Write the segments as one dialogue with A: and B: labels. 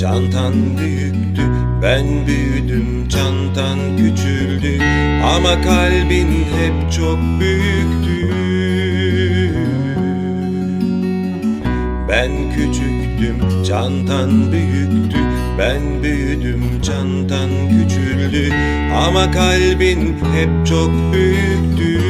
A: Çantan büyüktü. Ben büyüdüm çantan küçüldü. Ama kalbin hep çok büyüktü. Ben küçüktüm çantan büyüktü. Ben büyüdüm çantan küçüldü. Ama kalbin hep çok büyüktü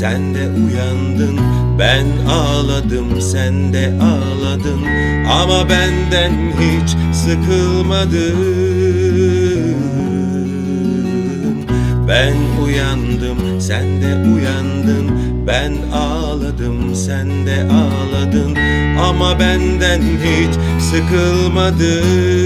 A: sen de uyandın Ben ağladım, sen de ağladın. Ama benden hiç sıkılmadın. Ben uyandım, sen de uyandın. Ben ağladım, sen de ağladın. Ama benden hiç sıkılmadın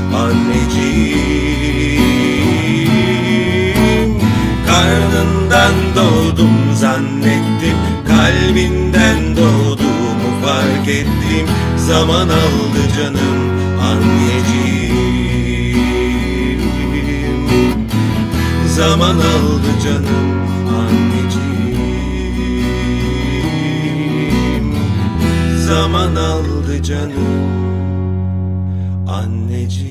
A: anneciğim. Karnından doğdum zannettim Kalbinden doğduğumu fark ettim. Zaman aldı canım anneciğim. Zaman aldı canım anneciğim. Zaman aldı canım anneciğim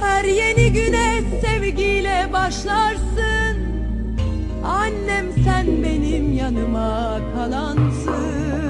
B: Her yeni güne sevgiyle başlarsın. Annem sen benim yanıma kalansın.